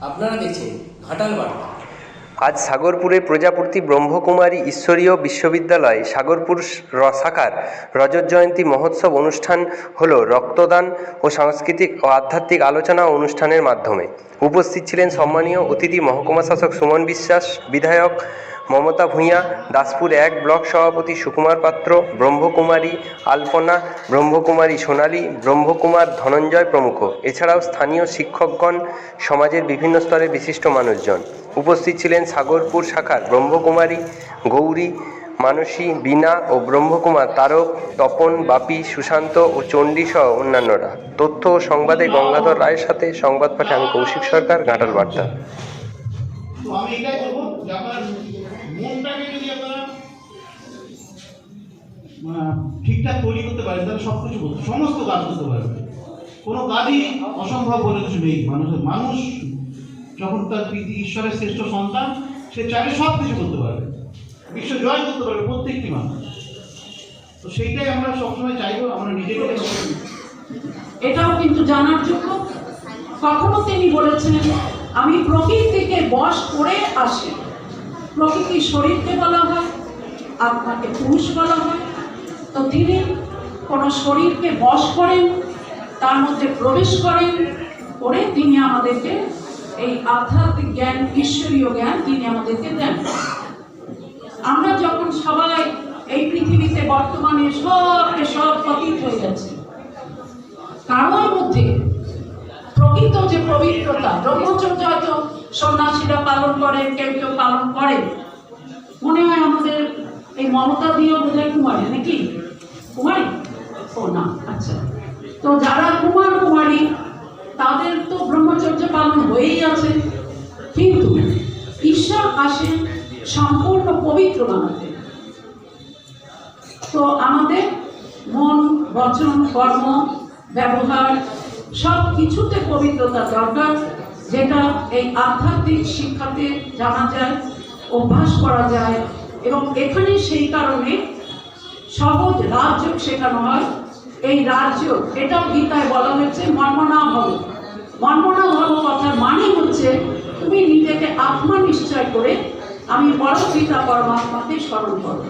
আপনারা দেখছেন ঘাটাল বার্তা আজ সাগরপুরে প্রজাপতি ব্রহ্মকুমারী ঈশ্বরীয় বিশ্ববিদ্যালয় সাগরপুর শাখার রজত জয়ন্তী মহোৎসব অনুষ্ঠান হল রক্তদান ও সাংস্কৃতিক ও আধ্যাত্মিক আলোচনা অনুষ্ঠানের মাধ্যমে। উপস্থিত ছিলেন সম্মানীয় অতিথি মহকুমা শাসক সুমন বিশ্বাস, বিধায়ক মমতা ভূঁইয়া, দাসপুর এক ব্লক সভাপতি সুকুমার পাত্র, ব্রহ্মকুমারী আলপনা, ব্রহ্মকুমারী সোনালী, ব্রহ্মকুমার ধনঞ্জয় প্রমুখ। এছাড়াও স্থানীয় শিক্ষকগণ, সমাজের বিভিন্ন স্তরের বিশিষ্ট মানুষজন। উপস্থিত ছিলেন সাগরপুর শাখার ব্রহ্মকুমারী, গৌরী, মানসী, বীণা ও ব্রহ্মকুমার তারক, তপন, বাপি, সুশান্ত ও চণ্ডী সহ অন্যান্যরা। তথ্য ও সংবাদে গঙ্গাধর রায়ের সাথে সংবাদ পাঠে আমি কৌশিক সরকার, ঘাটাল বার্তা। মনটাকে যদি আপনারা ঠিকঠাক তৈরি করতে পারেন তাহলে সব কিছু করতে সমস্ত কাজ করতে পারবে কোনো কাজই অসম্ভব বলে কিছু নেই। মানুষের মানুষ যখন তার পৃথি ঈশ্বরের শ্রেষ্ঠ সন্তান, সে চাইলে সব কিছু করতে পারবে। বিশ্ব জয় করতে পারবে প্রত্যেকটি মানুষ। তো সেইটাই আমরা সবসময় চাইব, আমরা নিজেকে এটাও কিন্তু জানার যোগ্য। কখনো তিনি বলেছেন আমি প্রকৃতিকে বশ করে আসি। প্রকৃতির শরীরকে বলা হয়, আত্মাকে পুরুষ বলা হয়। তো তিনি কোনো শরীরকে বশ করেন, তার মধ্যে প্রবেশ করেন করে তিনি আমাদেরকে এই আধ্যাত্মিক জ্ঞান, ঈশ্বরীয় জ্ঞান তিনি আমাদেরকে দেন। আমরা যখন সবাই এই পৃথিবীতে বর্তমানে সবকে সব পতিত হয়ে যাচ্ছে, কারোর মধ্যে প্রকৃত যে পবিত্রতা, ব্রহ্মচর্য সন্ন্যাসীরা পালন করেন কেউ কেউ পালন করে। মনে হয় আমাদের এই মমতা দিয়েও বোধহয় কুমারী, নাকি? কুমারী? ও না আচ্ছা। তো যারা কুমার, কুমারী, তাদের তো ব্রহ্মচর্য পালন হয়েই আছে। কিন্তু ঈশ্বর আসেন সম্পূর্ণ পবিত্র বানাতে। তো আমাদের মন, বচন, কর্ম, ব্যবহার সব কিছুতে পবিত্রতা দরকার। যেটা এই আধ্যাত্মিক শিক্ষাতে জানা যায়, অভ্যাস করা যায়, এবং এখানে সেই কারণে সহজ রাজ্য শেখানো হয়। এই রাজ্য এটাও গীতায় বলা হয়েছে মর্মনা ভব মর্মনা ভব কথার মানে হচ্ছে, তুমি নিজেকে আত্মা নিশ্চয় করে আমি পরম পিতা পরমাত্মাকে স্মরণ করো।